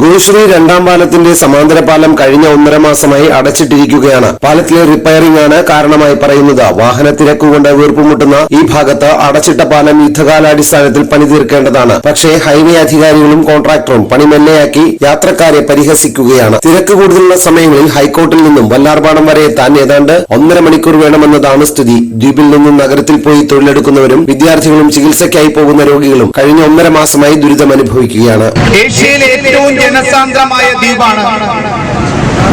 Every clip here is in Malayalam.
ഗുരുശ്രീ രണ്ടാം പാലത്തിന്റെ സമാന്തര പാലം കഴിഞ്ഞ ഒന്നര മാസമായി അടച്ചിട്ടിരിക്കുകയാണ്. പാലത്തിലെ റിപ്പയറിംഗ് ആണ് കാരണമായി പറയുന്നത്. വാഹന തിരക്കുകൊണ്ട് വീർപ്പുമുട്ടുന്ന ഈ ഭാഗത്ത് അടച്ചിട്ട പാലം യുദ്ധകാലാടിസ്ഥാനത്തിൽ പണി തീർക്കേണ്ടതാണ് പക്ഷേ ഹൈവേ അധികാരികളും കോൺട്രാക്ടറും പണി മെല്ലെയാക്കി യാത്രക്കാരെ പരിഹസിക്കുകയാണ്. തിരക്ക് കൂടുതലുള്ള സമയങ്ങളിൽ ഹൈക്കോർട്ടിൽ നിന്നും വല്ലാർപാടം വരെ എത്താൻ ഏതാണ്ട് ഒന്നര മണിക്കൂർ വേണമെന്നതാണ് സ്ഥിതി. ദ്വീപിൽ നിന്നും നഗരത്തിൽ പോയി തൊഴിലെടുക്കുന്നവരും വിദ്യാർത്ഥികളും ചികിത്സയ്ക്കായി പോകുന്ന രോഗികളും കഴിഞ്ഞ ഒന്നര മാസമായി ദുരിതമനുഭവിക്കുകയാണ്. ഏഷ്യയിലെ ഏറ്റവും ജനസാന്ദ്രമായ ദ്വീപാണ്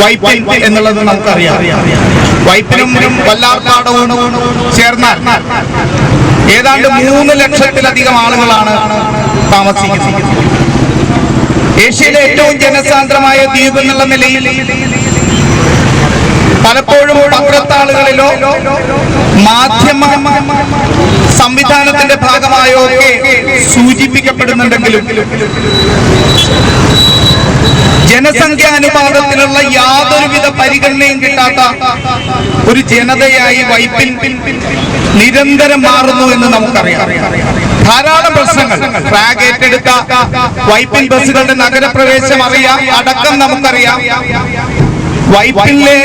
വൈപ്പിൻ എന്നുള്ളത് നമുക്കറിയാം. വൈപ്പിനും വല്ലാർപാടവും ചേർന്നാൽ ഏതാണ്ട് മൂന്ന് ലക്ഷത്തിലധികം ആളുകളാണ് താമസിക്കുന്നത്. ഏഷ്യയിലെ ഏറ്റവും ജനസാന്ദ്രമായ ദ്വീപ് എന്നുള്ള നിലയിൽ പലപ്പോഴും പത്രത്താളുകളിലോ മാധ്യമ സംവിധാനത്തിന്റെ ഭാഗമായോ ഒക്കെ സൂചിപ്പിക്കപ്പെടുന്നുണ്ടെങ്കിലും ജനസംഖ്യാനുപാതത്തിലുള്ള യാതൊരുവിധ പരിഗണനയും കിട്ടാത്ത ഒരു ജനതയായി വൈപ്പിൻ നിരന്തരം മാറുന്നു എന്ന് നമുക്കറിയാം. ധാരാളം പ്രശ്നങ്ങൾ. ഫ്ലാഗ് ഏറ്റെടുത്ത വൈപ്പിൻ ബസ്സുകളുടെ നഗരപ്രവേശം അറിയാം. അടക്കം നമുക്കറിയാം. വൈപ്പിലെ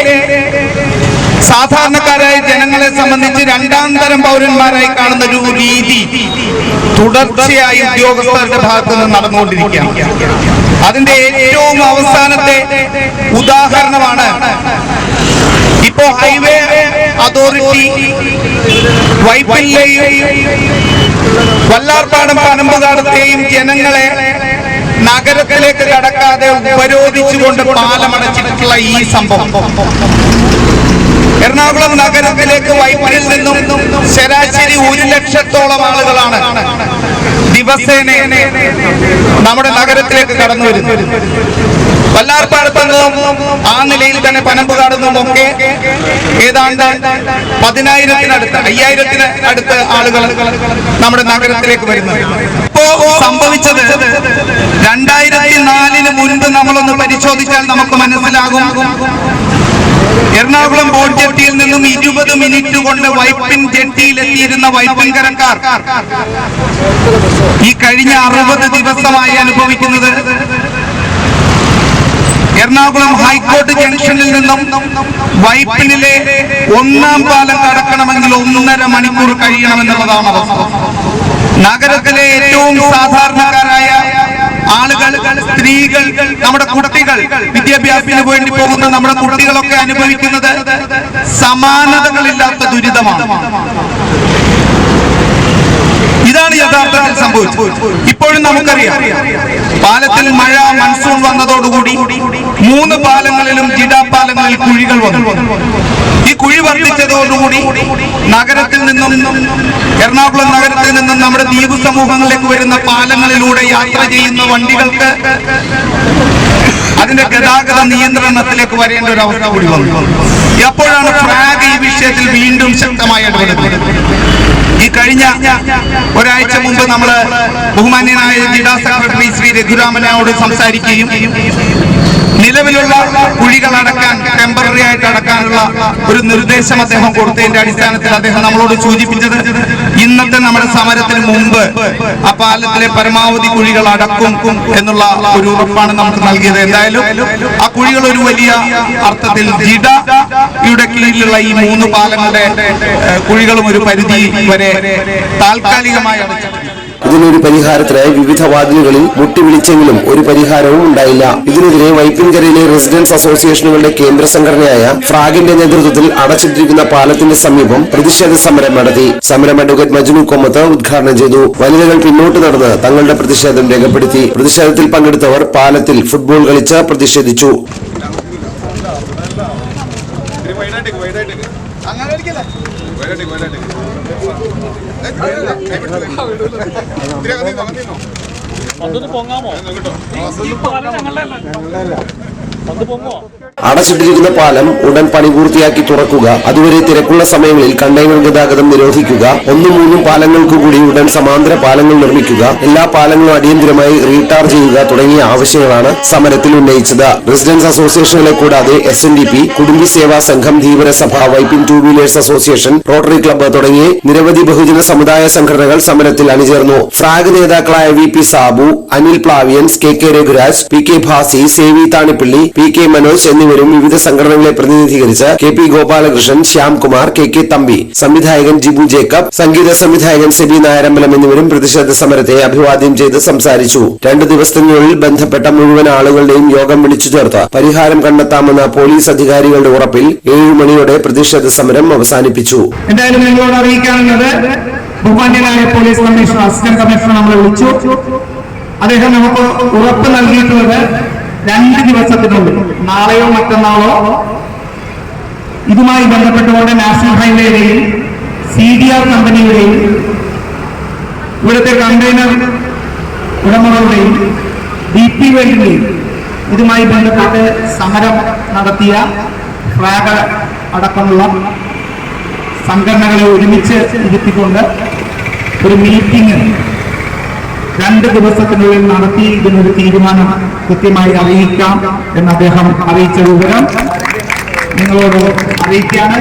സാധാരണക്കാരായ ജനങ്ങളെ സംബന്ധിച്ച് രണ്ടാം തരം പൗരന്മാരായി കാണുന്ന ഒരു രീതി തുടർച്ചയായി ഉദ്യോഗസ്ഥരുടെ ഭാഗത്ത് നിന്ന് നടന്നുകൊണ്ടിരിക്കുകയാണ്. അതിന്റെ ഏറ്റവും അവസാനത്തെ ഉദാഹരണമാണ് ഇപ്പോ ഹൈവേ അതോറിറ്റി വൈപ്പിലെയും വല്ലാർപാടം പനമ്പുകാടത്തെയും ജനങ്ങളെ നഗരത്തിലേക്ക് കടക്കാതെ ഉപരോധിച്ചുകൊണ്ട് പാലമടച്ചിട്ടുള്ള ഈ സംഭവം. എറണാകുളം നഗരത്തിലേക്ക് വൈപ്പിനിൽ നിന്നും ശരാശരി ഒരു ലക്ഷത്തോളം ആളുകളാണ് ദിവസേന നമ്മുടെ നഗരത്തിലേക്ക് കടന്നു വരുന്നത്. വല്ലാർപ്പാടത്തു നിന്നും ആ നിലയിൽ തന്നെ പനമ്പുകാട് നിന്നും ഒക്കെ ഏതാണ്ട് പതിനായിരത്തിനടുത്ത് അയ്യായിരത്തിന് അടുത്ത് ആളുകൾ നമ്മുടെ നഗരത്തിലേക്ക് വരുന്നത്. ഇപ്പോ സംഭവിച്ചത് രണ്ടായിരത്തി നാലിന് മുൻപ് നമ്മളൊന്ന് പരിശോധിച്ചാൽ നമുക്ക് മനസ്സിലാകും. എറണാകുളം ബോട്ട് ജെട്ടിയിൽ നിന്നും ഇരുപത് മിനിറ്റ് കൊണ്ട് വൈപ്പിൻ ജെട്ടിയിൽ എത്തിയിരുന്ന വൈപ്പിൻകരക്കാർ. ഈ കഴിഞ്ഞ അറുപത് ദിവസമായി അനുഭവിക്കുന്നത് എറണാകുളം ഹൈക്കോർട്ട് ജംഗ്ഷനിൽ നിന്നും വൈപ്പിനിലെ ഒന്നാം പാലം കടക്കണമെങ്കിൽ ഒന്നര മണിക്കൂർ കഴിയണമെന്നുള്ളതാണ് അവസ്ഥ. നഗരത്തിലെ ഏറ്റവും സാധാരണക്കാരായ ആളുകൾ സ്ത്രീകൾ നമ്മുടെ കുട്ടികൾ വിദ്യാഭ്യാസത്തിന് വേണ്ടി പോകുന്ന നമ്മുടെ കുട്ടികളൊക്കെ അനുഭവിക്കുന്നത് സമാനതകളില്ലാത്ത ദുരിതമാണ്. ഇതാണ് യഥാർത്ഥത്തിൽ സംഭവിച്ചത്. ഇപ്പോഴും നമുക്കറിയാം പാലത്തിൽ മഴ മൺസൂൺ വന്നതോടുകൂടി മൂന്ന് പാലങ്ങളിലും ജിഡാ പാലങ്ങളിൽ കുഴികൾ വന്നു. ഈ കുഴി വർദ്ധിച്ചതോടുകൂടി നഗരത്തിൽ നിന്നും എറണാകുളം നഗരത്തിൽ നിന്നും നമ്മുടെ ദ്വീപ് സമൂഹങ്ങളിലേക്ക് വരുന്ന പാലങ്ങളിലൂടെ യാത്ര ചെയ്യുന്ന വണ്ടികൾക്ക് അതിന്റെ ഗതാഗത നിയന്ത്രണത്തിലേക്ക് വരേണ്ട ഒരു അവസ്ഥ കൂടി വന്നു. എപ്പോഴാണ് ഫ്രാഗ് ഈ വിഷയത്തിൽ വീണ്ടും ശക്തമായി ഇടപെടുന്നത്. ഈ കഴിഞ്ഞ ഒരാഴ്ച മുമ്പ് നമ്മൾ ബഹുമാന്യനായ ജില്ലാ സെക്രട്ടറി ശ്രീ രഘുരാമനോട് സംസാരിക്കുകയും നിലവിലുള്ള കുഴികൾ അടക്കാൻ ടെമ്പററി ആയിട്ട് അടക്കാനുള്ള ഒരു നിർദ്ദേശം അദ്ദേഹം കൊടുത്തതിന്റെ അടിസ്ഥാനത്തിൽ അദ്ദേഹം നമ്മളോട് സൂചിപ്പിച്ചത് ഇന്നത്തെ നമ്മുടെ സമരത്തിന് മുമ്പ് ആ പാലത്തിലെ പരമാവധി കുഴികൾ അടക്കും എന്നുള്ള ഒരു ഉറപ്പാണ് നമുക്ക് നൽകിയത്. എന്തായാലും ആ കുഴികൾ ഒരു വലിയ അർത്ഥത്തിൽ ജിഡയുടെ കീഴിലുള്ള ഈ മൂന്ന് പാലങ്ങളുടെ കുഴികളും ഒരു പരിധി വരെ താൽക്കാലികമായി അടച്ചു ഇതിനൊരു പരിഹാരത്തിനായി വിവിധ വാതിലുകളിൽ മുട്ടി വിളിച്ചെങ്കിലും ഒരു പരിഹാരവും ഉണ്ടായില്ല. ഇതിനെതിരെ വൈപ്പിൻകരയിലെ റെസിഡൻസ് അസോസിയേഷനുകളുടെ കേന്ദ്ര സംഘടനയായ ഫ്രാഗിന്റെ നേതൃത്വത്തിൽ അടച്ചിട്ടിരിക്കുന്ന പാലത്തിന്റെ സമീപം പ്രതിഷേധ സമരം നടത്തി. സമരം അഡ്വക്കേറ്റ് മജ്നു കൊമ്മത്ത് ഉദ്ഘാടനം ചെയ്തു. വനിതകൾ പിന്നോട്ട് നടന്ന് തങ്ങളുടെ പ്രതിഷേധം രേഖപ്പെടുത്തി. പ്രതിഷേധത്തിൽ പങ്കെടുത്തവർ പാലത്തിൽ ഫുട്ബോൾ കളിച്ച് പ്രതിഷേധിച്ചു. അതൊന്ന് പൊങ്ങാമോ? ഈ പാലം ഞങ്ങളുടെ. അടച്ചിട്ടിരിക്കുന്ന പാലം ഉടൻ പണി പൂർത്തിയാക്കി തുറക്കുക. അതുവരെ തിരക്കുള്ള സമയങ്ങളിൽ കണ്ടെയ്നർ ഗതാഗതം നിരോധിക്കുക. ഒന്നും മൂന്നും പാലങ്ങൾക്ക് കൂടി ഉടൻ സമാന്തര പാലങ്ങൾ നിർമ്മിക്കുക. എല്ലാ പാലങ്ങളും അടിയന്തിരമായി റീടാർ ചെയ്യുക തുടങ്ങിയ ആവശ്യങ്ങളാണ് സമരത്തിൽ ഉന്നയിച്ചത്. റെസിഡൻസ് അസോസിയേഷനുകളെ കൂടാതെ S N D P Kudumbi Seva Sangham Dheevarasabha Vypin two wheelers association rotary club തുടങ്ങിയ നിരവധി ബഹുജന സമുദായ സംഘടനകൾ സമരത്തിൽ അണിചേർന്നു. ഫ്രാഗ് നേതാക്കളായ V P Sabu Anil Plaviyans K K Raghuraj P K Bhasi Sevi Thanippally P K Manoj എന്നിവരും വിവിധ സംഘടനകളെ പ്രതിനിധീകരിച്ച് K P Gopalakrishnan Shyamkumar K K Thampi സംവിധായകൻ ജിബു ജേക്കബ് സംഗീത സംവിധായകൻ സെബി നായരമ്പലം എന്നിവരും പ്രതിഷേധ സമരത്തെ അഭിവാദ്യം ചെയ്ത് സംസാരിച്ചു. രണ്ടു ദിവസത്തിനുള്ളിൽ ബന്ധപ്പെട്ട മുഴുവൻ ആളുകളുടെയും യോഗം വിളിച്ചു ചേർത്ത് പരിഹാരം കണ്ടെത്താമെന്ന പോലീസ് അധികാരികളുടെ ഉറപ്പിൽ ഏഴു മണിയോടെ പ്രതിഷേധ സമരം അവസാനിപ്പിച്ചു. ബഹുമാന്യനായ പോലീസ് കമ്മീഷണർ അസിസ്റ്റന്റ് കമ്മീഷണർ നമ്മളെ വിളിച്ചു. അദ്ദേഹം നമുക്ക് ഉറപ്പ് നൽകിയിട്ടുള്ളത് രണ്ട് ദിവസത്തിനുള്ളിൽ നാളെയോ മറ്റന്നാളോ ഇതുമായി ബന്ധപ്പെട്ടുകൊണ്ട് നാഷണൽ ഹൈവേയുടെയും സി ഡി ആർ കമ്പനിയുടെയും ഇവിടുത്തെ കണ്ടെയ്നർ ഉടമകളുടെയും ഡി പി വേൾഡിന്റെയും ഇതുമായി ബന്ധപ്പെട്ട് സമരം നടത്തിയ ഫ്ലാഗ് അടക്കമുള്ള സംഘടനകളെ ഒരുമിച്ച് ഇരുത്തിക്കൊണ്ട് ഒരു മീറ്റിംഗ് രണ്ട് ദിവസത്തിനുള്ളിൽ നടത്തി ഇതിനൊരു തീരുമാനം കൃത്യമായി അറിയിക്കാം എന്ന് അദ്ദേഹം അറിയിച്ച വിവരം നിങ്ങളോട് അറിയിക്കാണ്